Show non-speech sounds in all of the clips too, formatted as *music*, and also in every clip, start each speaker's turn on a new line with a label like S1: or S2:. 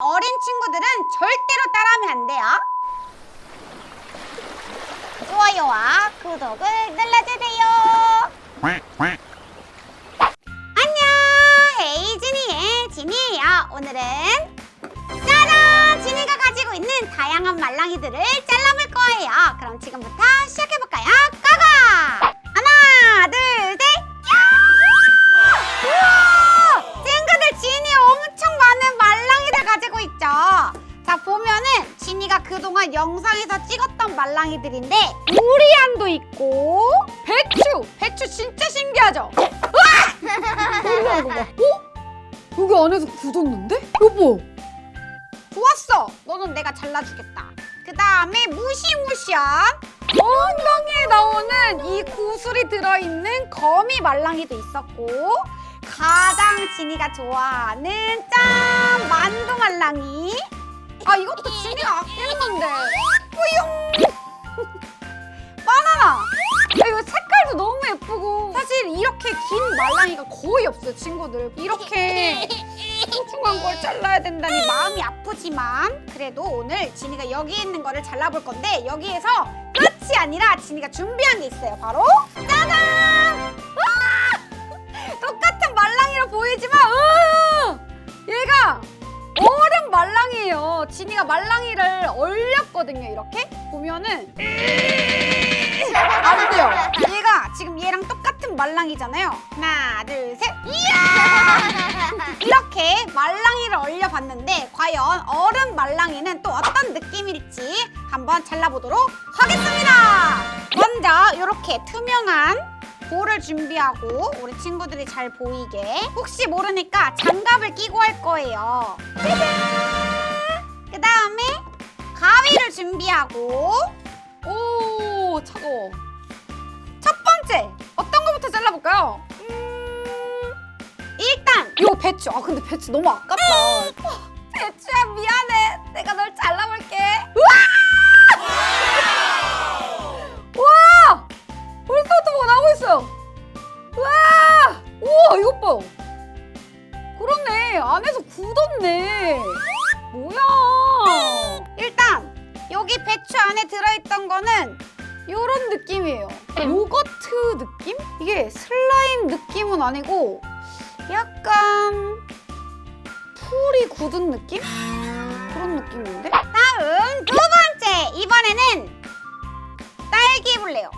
S1: 어린 친구들은 절대로 따라하면 안 돼요. 좋아요와 구독을 눌러주세요. 안녕, 에이진이의 진이에요. 오늘은 짜잔! 진이가 가지고 있는 다양한 말랑이들을 잘라볼 거예요. 그럼 지금부터 시작해볼까요? 말랑이들인데 우리안도 있고 배추! 배추 진짜 신기하죠?
S2: 이거 봐. *laughs* 어? 여기 안에서 굳었는데? 여보.
S1: 좋았어. 너는 내가 잘라주겠다. 그 다음에 무시무시한 엉덩이에 나오는 이 구슬이 들어있는 거미 말랑이도 있었고 가장 진이가 좋아하는 짠 만두 말랑이. 아 이것도 진이가 아끼는 건데. 뿌용. 예쁘고 사실 이렇게 긴 말랑이가 거의 없어요 친구들. 이렇게 소중한 걸 잘라야 된다니 마음이 아프지만 그래도 오늘 진이가 여기 있는 거를 잘라볼 건데 여기에서 끝이 아니라 진이가 준비한 게 있어요 바로 짜잔! 와! 똑같은 말랑이로 보이지만 으! 얘가 얼음 말랑이에요 진이가 말랑이를 얼렸거든요 이렇게 보면은 안 돼요 말랑이잖아요 하나 둘셋 이야! *laughs* 이렇게 말랑이를 얼려봤는데 과연 얼음 말랑이는 또 어떤 느낌일지 한번 잘라보도록 하겠습니다. 먼저 이렇게 투명한 볼을 준비하고 우리 친구들이 잘 보이게 혹시 모르니까 장갑을 끼고 할 거예요. 그 다음에 가위를 준비하고
S2: 오, 차가워.
S1: 잘라볼까요? 음, 일단
S2: 이거 배추. 아, 근데 배추 너무 아깝다.
S1: 배추야 미안해. 내가 널 잘라볼게.
S2: 와! 벌써부터 뭐 나오고 있어요. 와! 우와, 이것 봐. 그렇네. 안에서 굳었네. 뭐야?
S1: 일단 여기 배추 안에 들어있던 거는
S2: 이런 느낌이에요. 요거트 느낌? 이게 슬라임 느낌은 아니고 약간 풀이 굳은 느낌? 그런 느낌인데?
S1: 다음 두 번째. 이번에는 딸기 볼래요.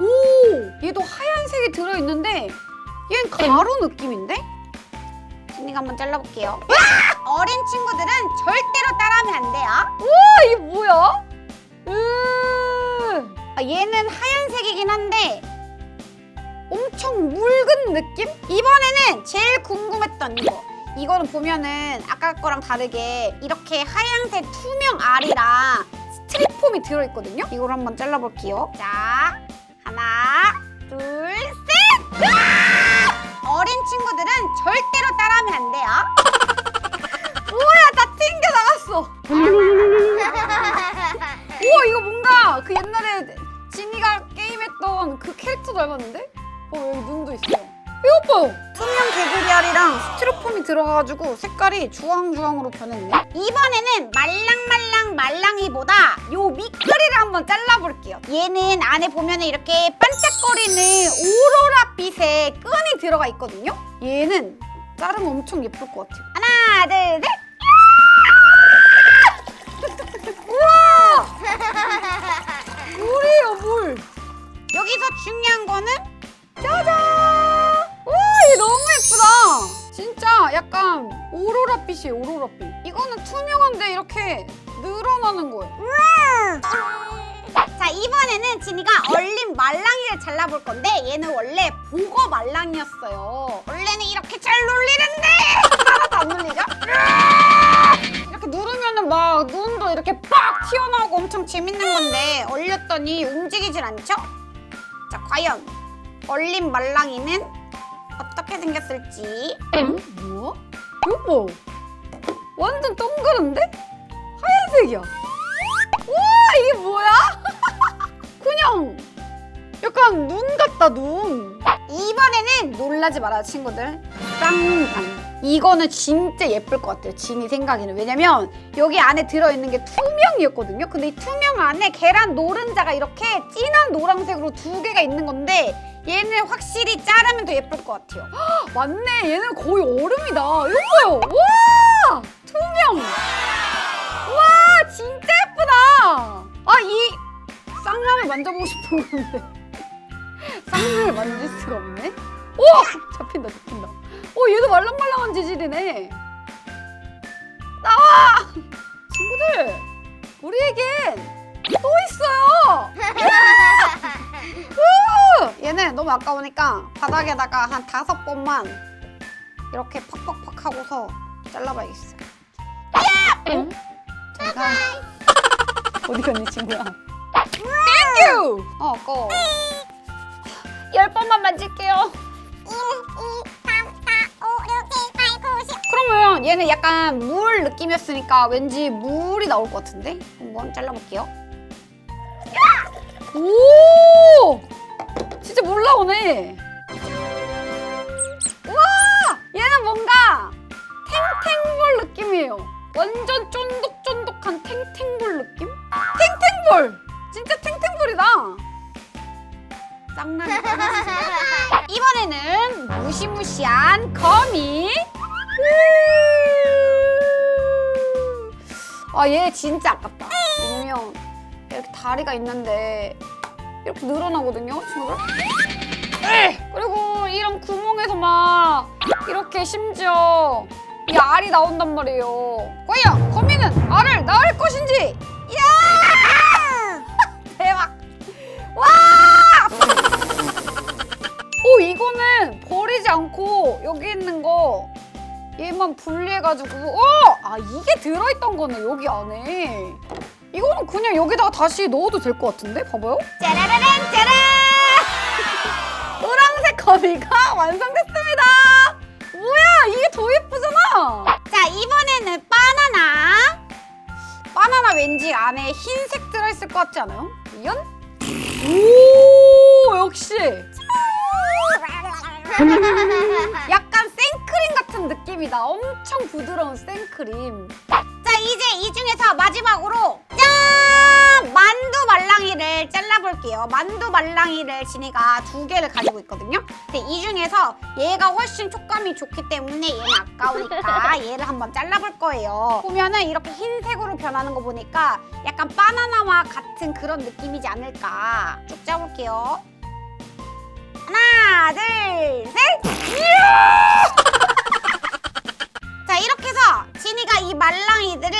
S2: 오! 얘도 하얀색이 들어있는데 얘는 가루 느낌인데?
S1: 진이가 한번 잘라볼게요. 어린 친구들은 절대로 따라하면 안 돼요.
S2: 아, 이게 뭐야? 으
S1: 아, 얘는 하얀색이긴 한데 엄청 묽은 느낌? 이번에는 제일 궁금했던 이거. 이거는 보면은 아까 거랑 다르게 이렇게 하얀색 투명 알이랑 스트리폼이 들어있거든요. 이걸 한번 잘라볼게요. 자, 하나, 둘, 셋! 으아! 어린 친구들은 절대로 따라하면 안 돼요. *laughs* 뭐야, 다 튕겨 나갔어.
S2: 캐릭터 닮았는데? 어 여기 눈도 있어요. 이거 봐!
S1: 투명 개구리알이랑 스티로폼이 들어가가지고 색깔이 주황주황으로 변했네. 이번에는 말랑말랑 말랑이보다 요 밑그리를 한번 잘라볼게요. 얘는 안에 보면 이렇게 반짝거리는 오로라 빛의 끈이 들어가 있거든요. 얘는 자르면 엄청 예쁠 것 같아요. 하나, 둘, 셋. *laughs* 우와! *laughs*
S2: 물이에요 물!
S1: 여기서 중요한 거는
S2: 짜잔! 우와 얘 너무 예쁘다! 진짜 약간 오로라빛이 오로라빛. 이거는 투명한데 이렇게 늘어나는 거예요.
S1: 자 이번에는 진이가 얼린 말랑이를 잘라볼 건데 얘는 원래 보거 말랑이였어요 원래는 이렇게 잘 눌리는데 하나도 안 눌리죠? 이렇게 누르면은 막 눈도 이렇게 빡 튀어나오고 엄청 재밌는 건데 얼렸더니 움직이질 않죠? 자 과연 얼린 말랑이는 어떻게 생겼을지
S2: 응? 뭐야? 이거 봐. 완전 동그란데? 하얀색이야. 우와 이게 뭐야? *laughs* 그냥 약간 눈 같다 눈.
S1: 이번에는 놀라지 말아요 친구들 쌍단 이거는 진짜 예쁠 것 같아요. 진이 생각에는. 왜냐면 여기 안에 들어있는 게 투명이었거든요. 근데 이 투명 안에 계란 노른자가 이렇게 진한 노란색으로 두 개가 있는 건데 얘는 확실히 자르면 더 예쁠 것 같아요.
S2: 헉, 맞네. 얘는 거의 얼음이다. 이거 봐요. 와! 투명. 와, 진짜 예쁘다. 아, 이 쌍랑을 만져보고 싶은 건데. *laughs* 쌍랑을 만질 수가 없네. 오! 잡힌다, 잡힌다. 오, 얘도 말랑말랑한 재질이네. 나와! 친구들, 우리에겐 또 있어요. *laughs*
S1: 얘는 너무 아까우니까 바닥에다가 한 다섯 번만 이렇게 팍팍팍 하고서 잘라봐야겠어요.
S2: 응?
S1: 제가
S2: 어디 갔니, 친구야?
S1: 땡큐! 어, 고.
S2: 열 번만 만질게요.
S1: 그러면 얘는 약간 물 느낌이었으니까 왠지 물이 나올 것 같은데? 한번 잘라볼게요.
S2: 오! 진짜 물 나오네.
S1: 와! 얘는 뭔가
S2: 탱탱볼 느낌이에요. 완전 쫀득쫀득한 탱탱볼 느낌? 탱탱볼! 진짜 탱탱볼이다.
S1: 쌍남이 이번에는 무시무시한 거미. 아, 얘 진짜 아깝다. 왜냐면 이렇게 다리가 있는데 이렇게 늘어나거든요, 친구들. 그리고 이런 구멍에서 막 이렇게 심지어 이 알이 나온단 말이에요. 과연 거미는 알을 낳을 것인지? 이야! *laughs* 대박! 와! *laughs* 오 이거는 버리지 않고 여기 있는 거 얘만 분리해가지고 어! 아 이게 들어있던 거네 여기 안에 이거는 그냥 여기다가 다시 넣어도 될 것 같은데? 봐봐요 짜라라란 짜란 *laughs* 노란색 거미가 완성됐습니다 뭐야 이게 더 예쁘잖아 자 이번에는 바나나 바나나 왠지 안에 흰색 들어있을 것 같지 않아요? 이건?
S2: 오 역시 *laughs*
S1: 약간 생크림 같은
S2: 느낌이다. 엄청 부드러운 생크림.
S1: 자 이제 이 중에서 마지막으로 짠! 만두 말랑이를 잘라볼게요. 만두 말랑이를 진이가 두 개를 가지고 있거든요. 근데 이 중에서 얘가 훨씬 촉감이 좋기 때문에 얘는 아까우니까 *laughs* 얘를 한번 잘라볼 거예요. 보면은 이렇게 흰색으로 변하는 거 보니까 약간 바나나와 같은 그런 느낌이지 않을까. 쭉 짜볼게요. 하나 둘 셋 말랑이들을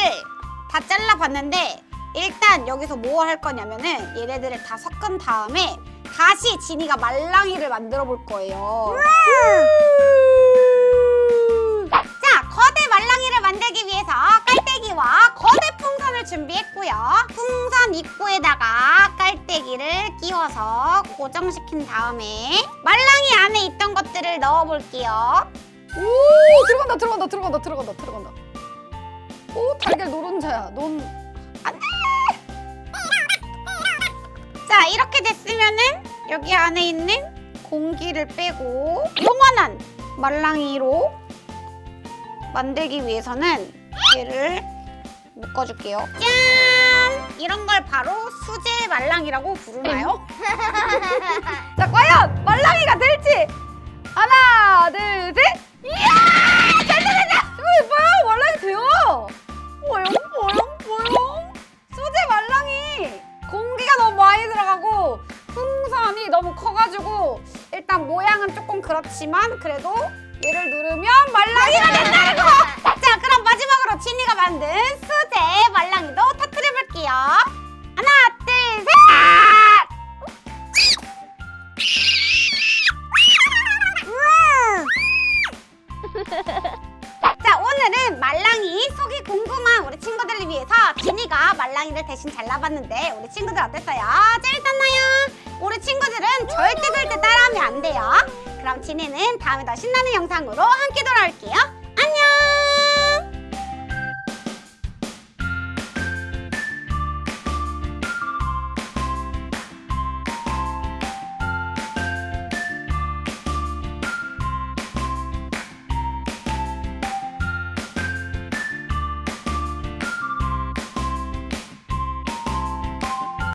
S1: 다 잘라봤는데 일단 여기서 뭐 할 거냐면은 얘네들을 다 섞은 다음에 다시 진이가 말랑이를 만들어 볼 거예요. 자 거대 말랑이를 만들기 위해서 깔때기와 거대 풍선을 준비했고요. 풍선 입구에다가 깔때기를 끼워서 고정시킨 다음에 말랑이 안에 있던 것들을 넣어 볼게요.
S2: 오 들어간다 들어간다 들어간다 들어간다 들어간다 오 달걀 노른자야.
S1: 넌자 이렇게 됐으면은 여기 안에 있는 공기를 빼고 요만한 말랑이로 만들기 위해서는 얘를 묶어줄게요. 짠! 이런 걸 바로 수제 말랑이라고 부르나요? *laughs*
S2: 자 과연 말랑이가 될지! 하나 둘 셋! 이야! 잘잘잘이거 예뻐요? 말랑이 돼요 뽀용 뽀용 뽀용 수제 말랑이! 공기가 너무 많이 들어가고
S1: 풍선이 너무 커가지고 일단 모양은 조금 그렇지만 그래도 얘를 누르면 말랑이가 된다는 거! 자 그럼 마지막으로 진이가 만든 수제 말랑이도 터뜨려볼게요. 하나 둘셋! 자 오늘은 말랑이 속이 궁금한 우리 친구들을 위해서 진이가 말랑이를 대신 잘라봤는데 우리 친구들 어땠어요? 재밌었나요? 우리 친구들은 절대 절대 따라하면 안 돼요 그럼 진이는 다음에 더 신나는 영상으로 함께 돌아올게요